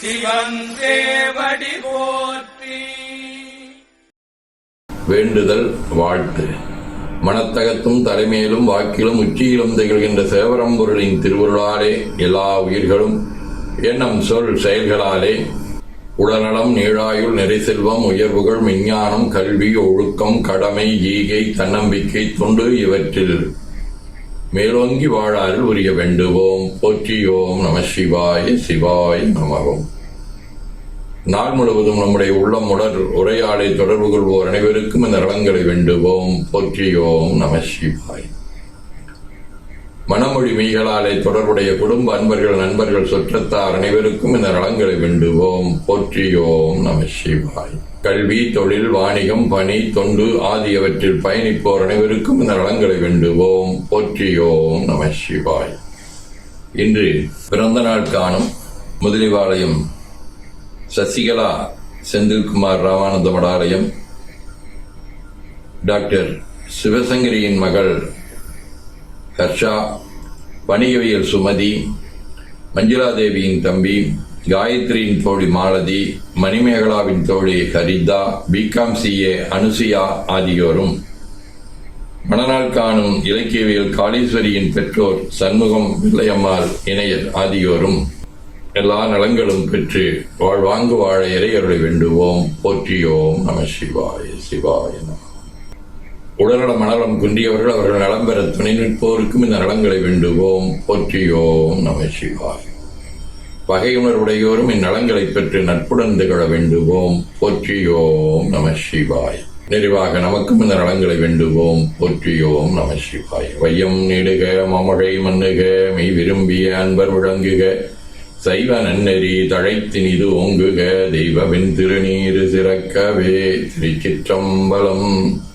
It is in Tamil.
சிவன் போற்றி. வேண்டுதல் வாழ்த்து. மனத்தகத்தும் தலைமையிலும் வாக்கிலும் உச்சியிலும் திகழ்கின்ற சேவரம்பொருளின் திருவருளாலே எல்லா உயிர்களும் எண்ணம் சொல் செயல்களாலே உடல்நலம் நீழாயுள் நிறைசெல்வம் உயர்வுகள் விஞ்ஞானம் கல்வி ஒழுக்கம் கடமை ஈகை தன்னம்பிக்கை தொண்டு இவற்றில் மேலோங்கி வாழாரில் உரிய வேண்டுவோம். போற்றியோம் நம சிவாய சிவாய நமகம் நாள் முழுவதும் நம்முடைய உள்ளம் உடல் உரையாடை தொடர்பு கொள்வோர் அனைவருக்கும் இந்த நலங்களை வேண்டுவோம். போற்றியோம் நம சிவாய். மனமொழி மெய்களாலே தொடர்புடைய குடும்ப அன்பர்கள் நண்பர்கள் சுற்றத்தார் அனைவருக்கும் இந்த நலங்களை வேண்டுவோம் போற்றியோம் நம சிவாய். கல்வி தொழில் வாணிகம் பணி தொண்டு ஆகியவற்றில் பயணிப்போர் அனைவருக்கும் இந்த நலங்களை வேண்டுவோம் போற்றியோம் நம சிவாய். இன்று பிறந்த நாள் காணும் முதலிவாளையம் சசிகலா செந்தில்குமார் ராமானந்த மடாலயம். டாக்டர் சிவசங்கரியின் மகள் ஹர்ஷா வணிகவியல் சுமதி மஞ்சுளாதேவியின் தம்பி காயத்ரியின் தோழி மாலதி மணிமேகலாவின் தோழி ஹரிதா பிகாம் சிஏ அனுசுயா ஆகியோரும். மணநாள் காணும் இலக்கியவியல் காளீஸ்வரியின் பெற்றோர் சண்முகம் பிள்ளையம்மாள் இணையர் ஆகியோரும் எல்லா நலங்களும் பெற்று வாழ்வாங்கு வாழ இறையருளை வேண்டுவோம். போற்றியோம் நம சிவாய சிவாய நம. உடல்நலம் மனநலம் குன்றியவர்கள் அவர்கள் நலம் பெற துணை நிற்போருக்கும் இந்த நலங்களை வேண்டுவோம். போற்றியோம் நம சிவாய். பகையுணர்வுடையோரும் இந்நலங்களை பெற்று நட்புடன் திகழ வேண்டுவோம். போற்றியோம் நம சிவாய். நிறைவாக நமக்கும் இந்த நலங்களை வேண்டுவோம். போற்றியோம் நம சிவாய். வையம் நீடுக மமழை மண்ணுக மெய் விரும்பிய அன்பர் விளங்குக. சைவ நன்னெறி தழைத்தினிது ஓங்குக. தெய்வவின் திருநீரு சிறக்கவே. திருச்சிற்றம்பலம்